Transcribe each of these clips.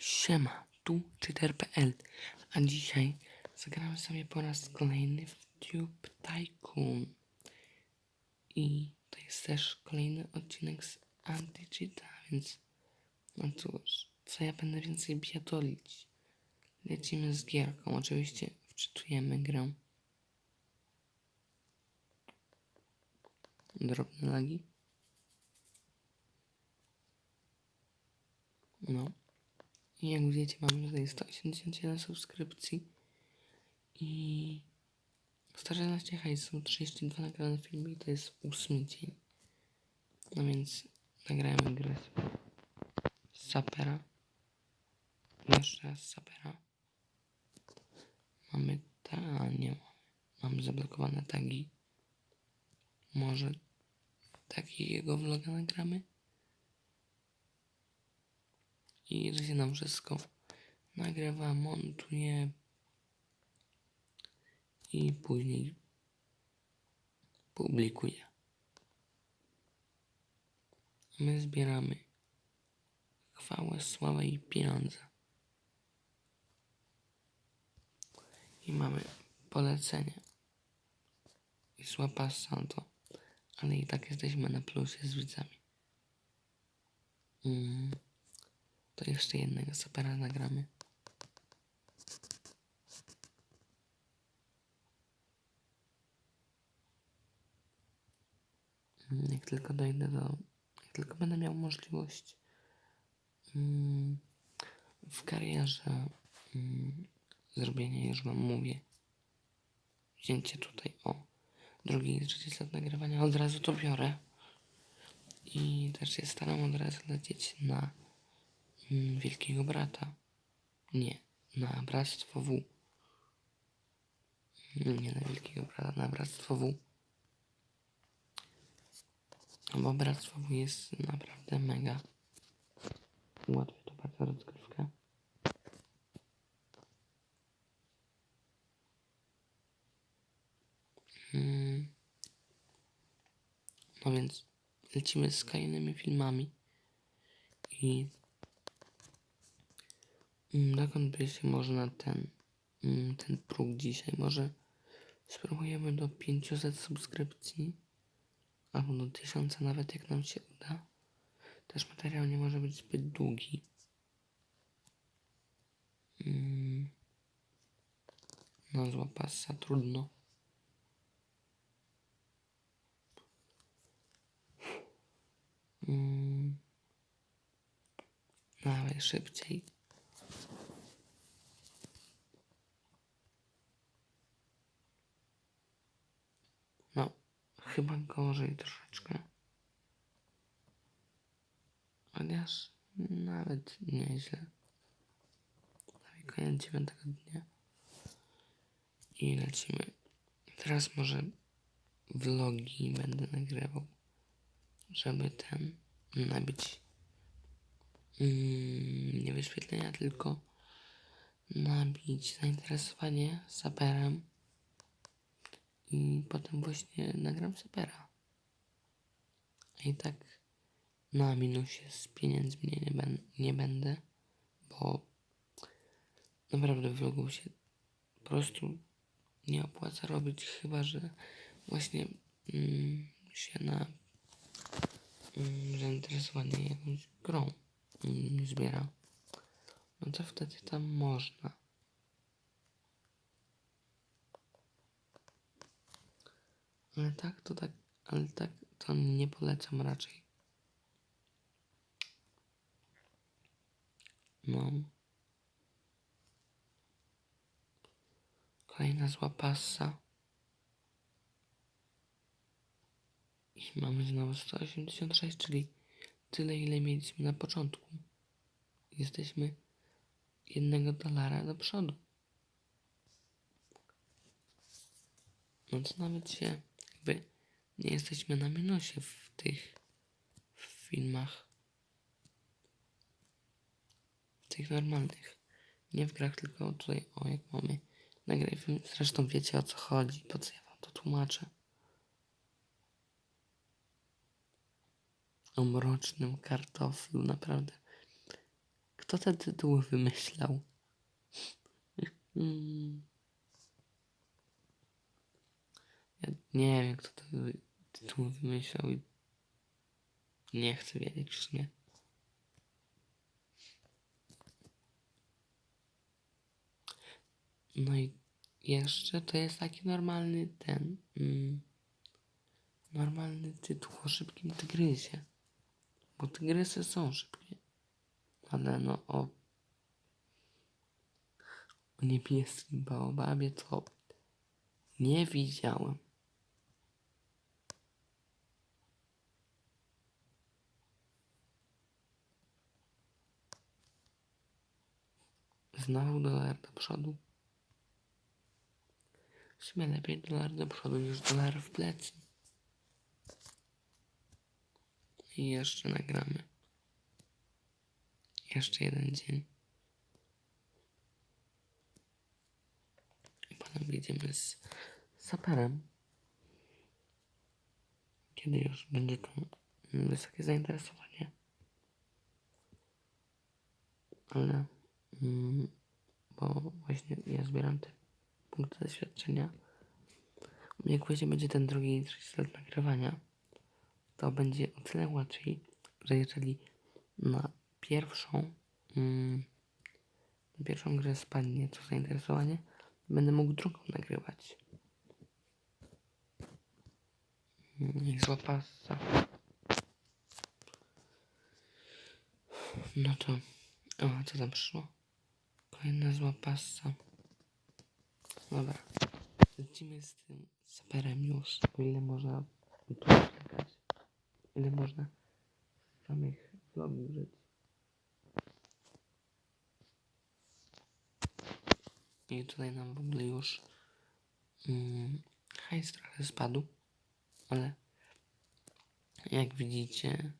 Siema, tu czyter.pl, a dzisiaj zagramy sobie po raz kolejny w Tube Tycoon. I to jest też kolejny odcinek z Anti-Cheata, więc no cóż, co ja będę więcej biatolić. Lecimy z gierką, oczywiście wczytujemy grę. Drobne lagi. No. I jak widzicie, mamy tutaj 181 subskrypcji i 116 hajsów, 32 nagrane filmy i to jest ósmy dzień. No więc nagrałem grę z Sapera. Jeszcze raz Sapera. Mamy ta, nie mamy. Mamy zablokowane tagi. Może takiego vloga nagramy? I że się nam wszystko nagrywa, montuje i później publikuje. My zbieramy chwałę, sławę i pieniądze. I mamy polecenie. I słaba santo. Ale i tak jesteśmy na plusie z widzami. Mm. To jeszcze jednego sapera nagramy. Jak tylko dojdę do... Jak tylko będę miał możliwość mm, w karierze mm, zrobienia, już wam mówię, wzięcie tutaj o drugi 30 lat nagrywania, od razu to biorę. I też się staram od razu lecieć na mm, Wielkiego Brata. Nie, na Bractwo W. Mm, Nie na Wielkiego Brata, na Bractwo W. No Bo Bractwo W jest naprawdę mega. Ułatwia to bardzo rozgrywkę. Mm. No więc lecimy z kolejnymi filmami i Mm, Dokąd by się można ten, mm, ten próg dzisiaj? Może spróbujemy do 500 subskrypcji albo do 1000 nawet jak nam się uda. Też materiał nie może być zbyt długi. Mm. Nazwa pasa trudno. Mm. Dawaj szybciej. No, chyba gorzej troszeczkę. Chociaż nawet nieźle. Prawie koniec dziewiątego dnia. I lecimy. Teraz może vlogi będę nagrywał, żeby ten nabić mm, nie wyświetlenia, tylko nabić zainteresowanie saperem i potem właśnie nagram sapera. I tak na minusie z pieniędzmi nie, ben, nie będę, bo naprawdę vlogów się po prostu nie opłaca robić, chyba że właśnie mm, się na mm, zainteresowanie jakąś grą mm, zbiera. No to wtedy tam można. Ale tak to tak, ale tak to nie polecam raczej. No. Kolejna zła passa. I mamy znowu 186, czyli tyle ile mieliśmy na początku. Jesteśmy jednego dolara do przodu. No to nawet się jakby nie jesteśmy na minusie w tych filmach. W tych normalnych. Nie w grach, tylko tutaj, o jak mamy nagraj. Zresztą wiecie o co chodzi, po co ja wam to tłumaczę. O mrocznym kartoflu, naprawdę. Kto te tytuły wymyślał? Mm. Ja nie wiem, kto te wy- tytuły wymyślał i nie chcę wiedzieć w sumie. No i jeszcze to jest taki normalny ten. Mm, normalny tytuł o szybkim tygrysie. Bo tygrysy są szybkie. Ale no o, o niebieskim baobabie to nie widziałem. Znowu dolar do przodu. W sumie lepiej dolar do przodu niż dolar w plecy. I jeszcze nagramy. Jeszcze jeden dzień. I potem wyjdziemy z saperem. Kiedy już będzie to wysokie zainteresowanie. Ale mm, bo właśnie ja zbieram te punkty doświadczenia. Jak właśnie będzie ten drugi 30 lat nagrywania, to będzie o tyle łatwiej, że jeżeli na pierwszą mm, na pierwszą grę spadnie to zainteresowanie, będę mógł drugą nagrywać. Mm, Jak zła pasa. No to, o, co tam przyszło? Kolejna zła pasa. Dobra. Lecimy z tym saperem już. Ile można tu czekać. Ile można samych vlogów żyć. I tutaj nam w ogóle już mm, hajs trochę spadł. Ale jak widzicie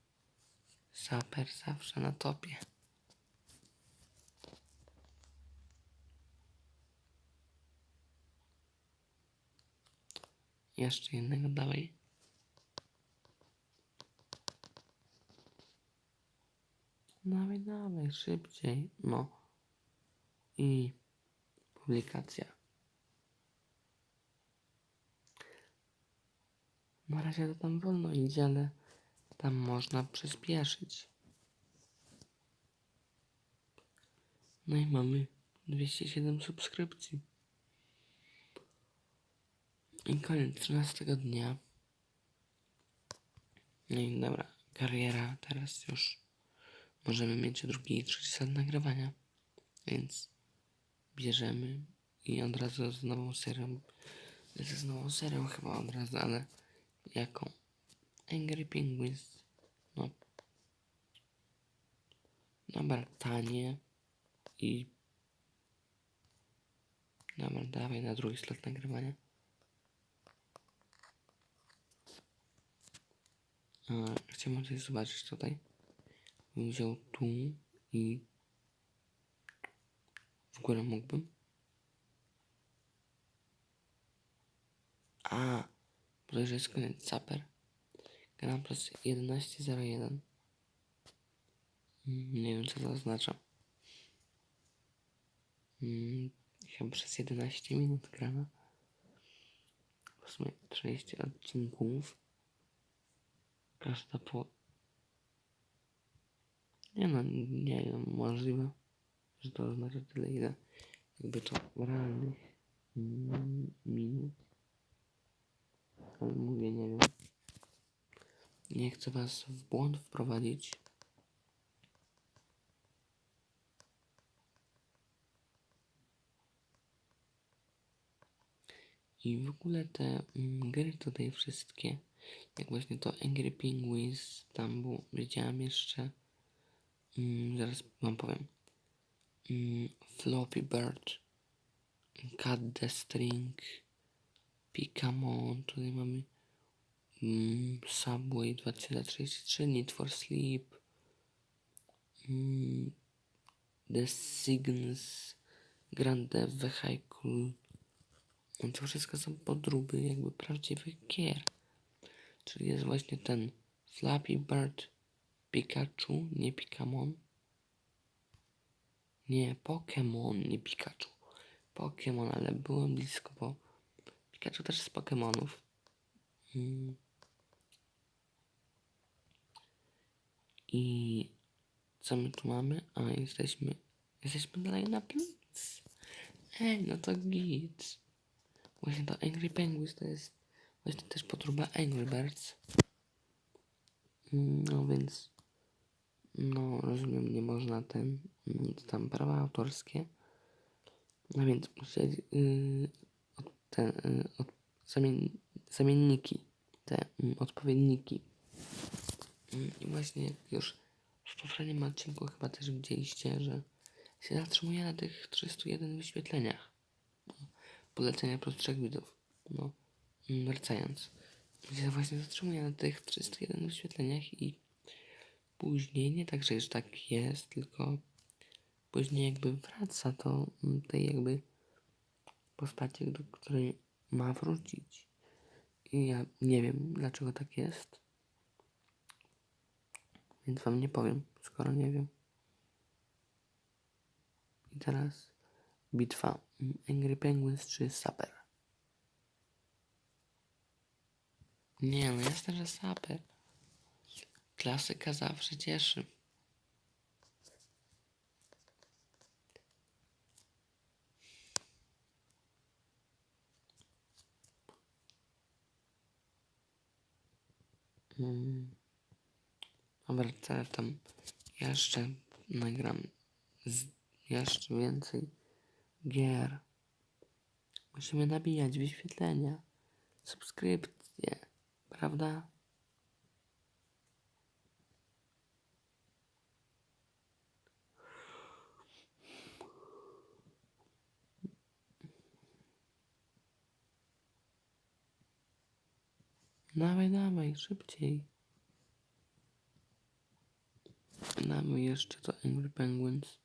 saper zawsze na topie. Jeszcze jednego dawaj. Dawaj, dawaj, szybciej. No. I publikacja. Na razie to tam wolno idzie, ale tam można przyspieszyć. No i mamy 207 subskrypcji. Koniec 13 dnia. No i dobra, kariera teraz już możemy mieć drugi i trzeci set nagrywania. Więc bierzemy i od razu z nową serią. Z nową serią chyba od razu, ale jaką? Angry Penguins. No. Dobra, tanie i Dobra, dawaj na drugi slot nagrywania. Chciałbym coś zobaczyć tutaj. Bym wziął tu i w górę mógłbym. A, bo to jest koniec. Saper. Gram przez 11.01. Mm, Nie wiem, co to oznacza. Mm, Chyba przez 11 minut grana. W sumie 30 odcinków. Każda po... Nie no, nie wiem, możliwe, że to oznacza tyle, ile jakby to realnych minut. Ale mówię, nie wiem. Nie chcę was w błąd wprowadzić. I w ogóle te mm, gry tutaj wszystkie, jak właśnie to Angry Penguins, tam było, widziałem jeszcze, mm, zaraz wam powiem, mm, Floppy Bird, Cut the String, Picamon, tutaj mamy mm, Subway 2033, Need for Sleep, mm, The Signs, Grand Vehicle, no to wszystko są podróby jakby prawdziwych gier. Czyli jest właśnie ten Flappy Bird Pikachu, nie Pikamon. Nie, Pokémon, nie Pikachu. Pokémon, ale byłem blisko, bo Pikachu też z Pokémonów. Mm. I co my tu mamy? A, jesteśmy, jesteśmy dalej na plus. Ej, no to git. Właśnie to Angry Penguins to jest właśnie też podróba Angry Birds. Mm, No więc, no rozumiem, nie można ten, mm, tam prawa autorskie. No więc musieli yy, od, te, yy, zamien, zamienniki, te mm, odpowiedniki. Mm, I właśnie już w poprzednim odcinku chyba też widzieliście, że się zatrzymuje na tych 301 wyświetleniach. No, polecenia trzech widzów. No, wracając. Się właśnie zatrzymuje na tych 301 wyświetleniach i później nie tak, że już tak jest, tylko później jakby wraca do mm, tej jakby postaci, do której ma wrócić. I ja nie wiem, dlaczego tak jest. Więc wam nie powiem, skoro nie wiem. I teraz bitwa mm, Angry Penguins czy Saper. Nie, no jasne, że Saper. Klasyka zawsze cieszy. Mm. Dobra, teraz tam jeszcze nagram jeszcze więcej gier. Musimy nabijać wyświetlenia, subskrypcje, prawda? Dawaj, dawaj, szybciej. Damy jeszcze to Angry Penguins.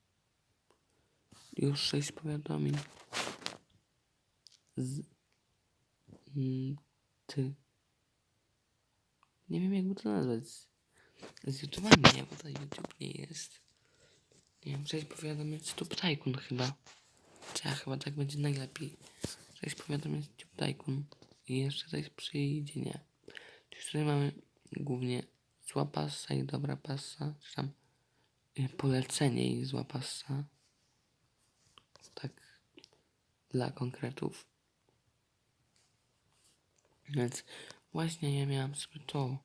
Już sześć powiadomień. Z... Mm, Ty. Nie wiem jakby to nazwać. Z, YouTube'ami nie, bo to YouTube nie jest. Nie wiem, sześć powiadomień z Tube Tycoon chyba. Czy chyba tak będzie najlepiej. Sześć powiadomień z Tube Tycoon. I jeszcze coś przyjdzie, nie. Czyli tutaj mamy głównie zła pasa i dobra pasa, czy tam y, polecenie i zła pasa. Tak dla konkretów. Więc właśnie ja miałam sobie to,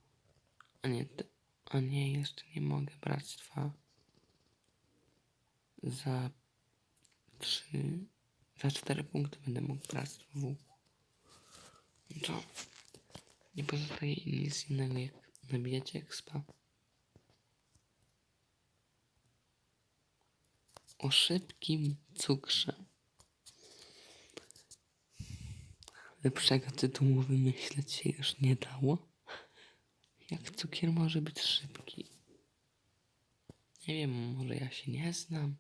a nie, a nie, jeszcze nie mogę bractwa za trzy, za cztery punkty będę mógł bractwo W. No To nie pozostaje nic innego jak nabijać expa. O szybkim cukrze. Lepszego tytułu wymyśleć się już nie dało. Jak cukier może być szybki? Nie wiem, może ja się nie znam.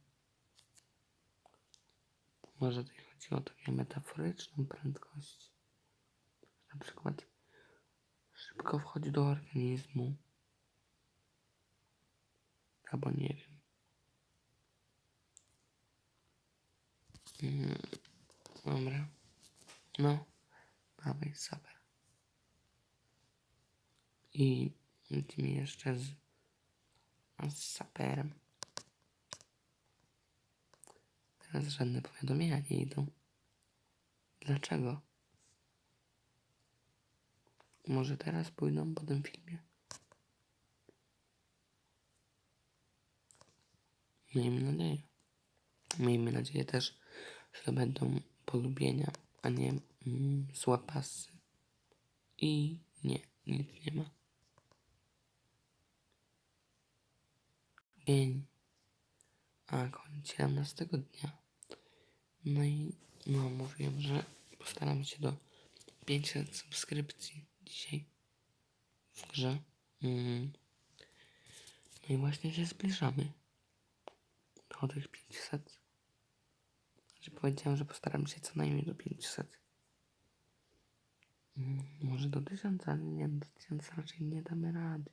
Może tutaj chodzi o taką metaforyczną prędkość. Na przykład szybko wchodzi do organizmu. Albo nie wiem. Mm, dobra. No, dawaj, super. I lecimy jeszcze z, z saperem. Teraz żadne powiadomienia nie idą. Dlaczego? Może teraz pójdą po tym filmie? Miejmy nadzieję. Miejmy nadzieję też, że będą polubienia, a nie mm, złe pasy. I nie, nic nie ma. Dzień. A koniec 17 dnia. No i no mówiłem, że postaram się do 500 subskrypcji dzisiaj w grze. Mm. No i właśnie się zbliżamy do tych 500. Że powiedziałem, że postaram się co najmniej do 500. Mm, może do 1000, ale nie, do 1000 raczej nie damy rady.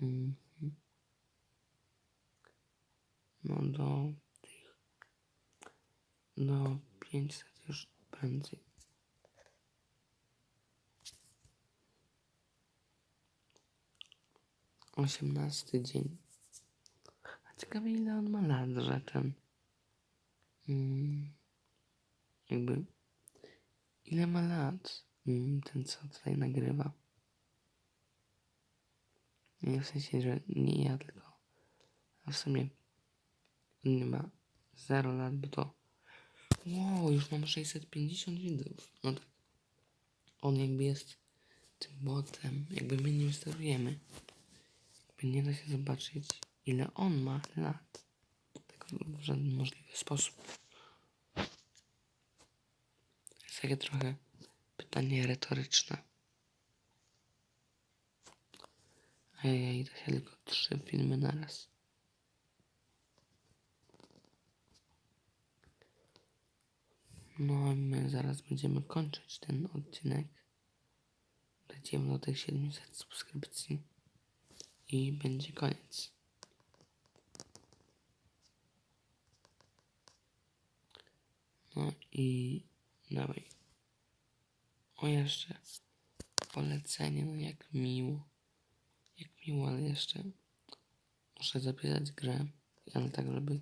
Mhm. no do tych, do 500 już prędzej. Osiemnasty dzień. A ciekawe ile on ma lat, że. Mm, jakby... Ile ma lat mm, ten, co tutaj nagrywa? Nie w sensie, że nie ja, tylko... A w sumie... On nie ma 0 lat, bo to... Wow, już mam 650 widzów. No tak. On jakby jest tym botem, jakby my nim sterujemy. Jakby nie da się zobaczyć, ile on ma lat. Tego w żaden możliwy sposób. To jest takie trochę pytanie retoryczne. Ja idę się tylko trzy filmy na raz. No i my zaraz będziemy kończyć ten odcinek. Dojdziemy do tych 700 subskrypcji i będzie koniec. No i dawaj. Jeszcze polecenie, no jak miło. Jak miło, ale jeszcze muszę zapisać grę, ale tak, żeby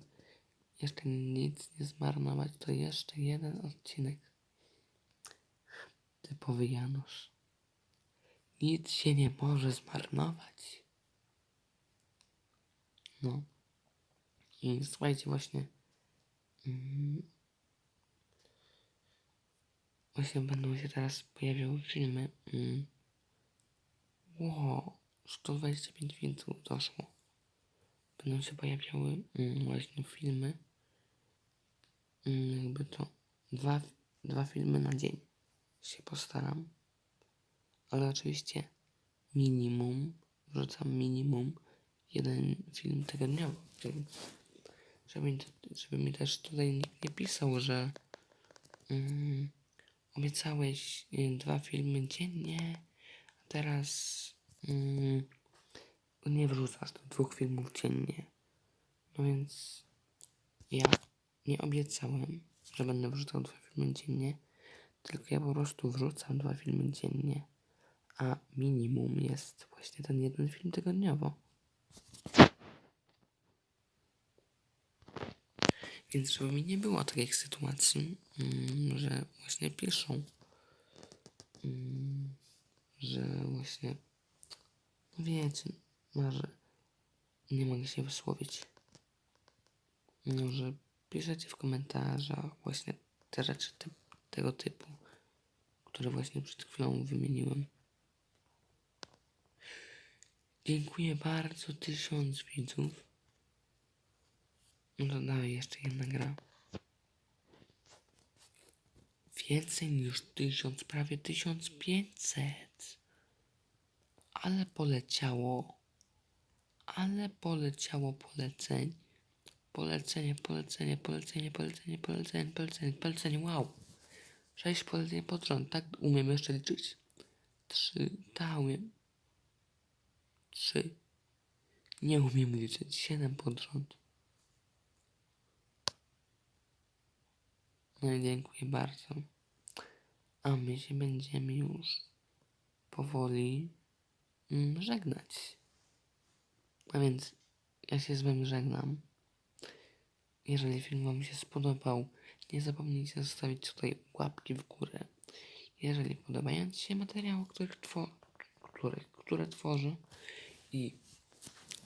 jeszcze nic nie zmarnować, to jeszcze jeden odcinek. Typowy Janusz. Nic się nie może zmarnować. No. I słuchajcie, właśnie. Mm, właśnie będą się teraz pojawiały filmy. Mm, wow, 125 widzów doszło. Będą się pojawiały mm, właśnie filmy. Mm, jakby to dwa, dwa filmy na dzień się postaram. Ale oczywiście minimum, wrzucam minimum jeden film tygodniowo. Żeby, żeby mi też tutaj nikt nie pisał, że mm, obiecałeś dwa filmy dziennie, a teraz mm, nie wrzucasz tych dwóch filmów dziennie. No więc ja nie obiecałem, że będę wrzucał dwa filmy dziennie, tylko ja po prostu wrzucam dwa filmy dziennie, a minimum jest właśnie ten jeden film tygodniowo. Więc żeby mi nie było takich sytuacji, mm, że właśnie piszą, mm, że właśnie, no wiecie, może nie mogę się wysłowić. No, że piszecie w komentarzach właśnie te rzeczy ty tego typu, które właśnie przed chwilą wymieniłem. Dziękuję bardzo, tysiąc widzów. No to dalej jeszcze jedna gra. Więcej niż tysiąc, prawie tysiąc pięćset. Ale poleciało. Ale poleciało poleceń. Polecenie, polecenie, polecenie, polecenie, polecenie, polecenie, polecenie, wow. Sześć poleceń pod rząd, tak umiem jeszcze liczyć. Trzy, tak umiem. Trzy. Nie umiem liczyć, siedem pod rząd. No i dziękuję bardzo. A my się będziemy już powoli mm, żegnać. A więc ja się z wami żegnam. Jeżeli film wam się spodobał, nie zapomnijcie zostawić tutaj łapki w górę. Jeżeli podobają ci się materiały, two, których, które tworzę i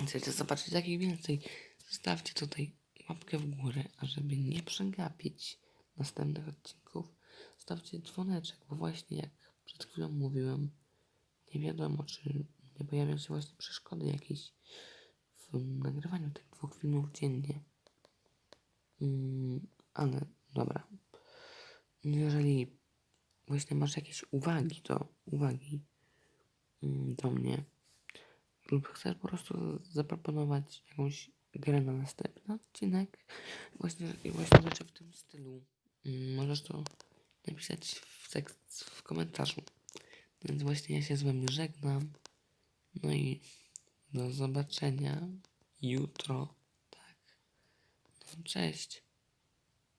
chcecie zobaczyć takich więcej, zostawcie tutaj łapkę w górę, a żeby nie przegapić następnych odcinków, stawcie dzwoneczek, bo właśnie jak przed chwilą mówiłem, nie wiadomo, czy nie pojawią się właśnie przeszkody jakieś w nagrywaniu tych dwóch filmów dziennie. Mm, ale dobra. Jeżeli właśnie masz jakieś uwagi, to uwagi mm, do mnie lub chcesz po prostu zaproponować jakąś grę na następny odcinek, właśnie, właśnie rzeczy w tym stylu, możesz to napisać w, tekst, w komentarzu. Więc właśnie ja się z wami żegnam. No i do zobaczenia jutro. Tak. cześć.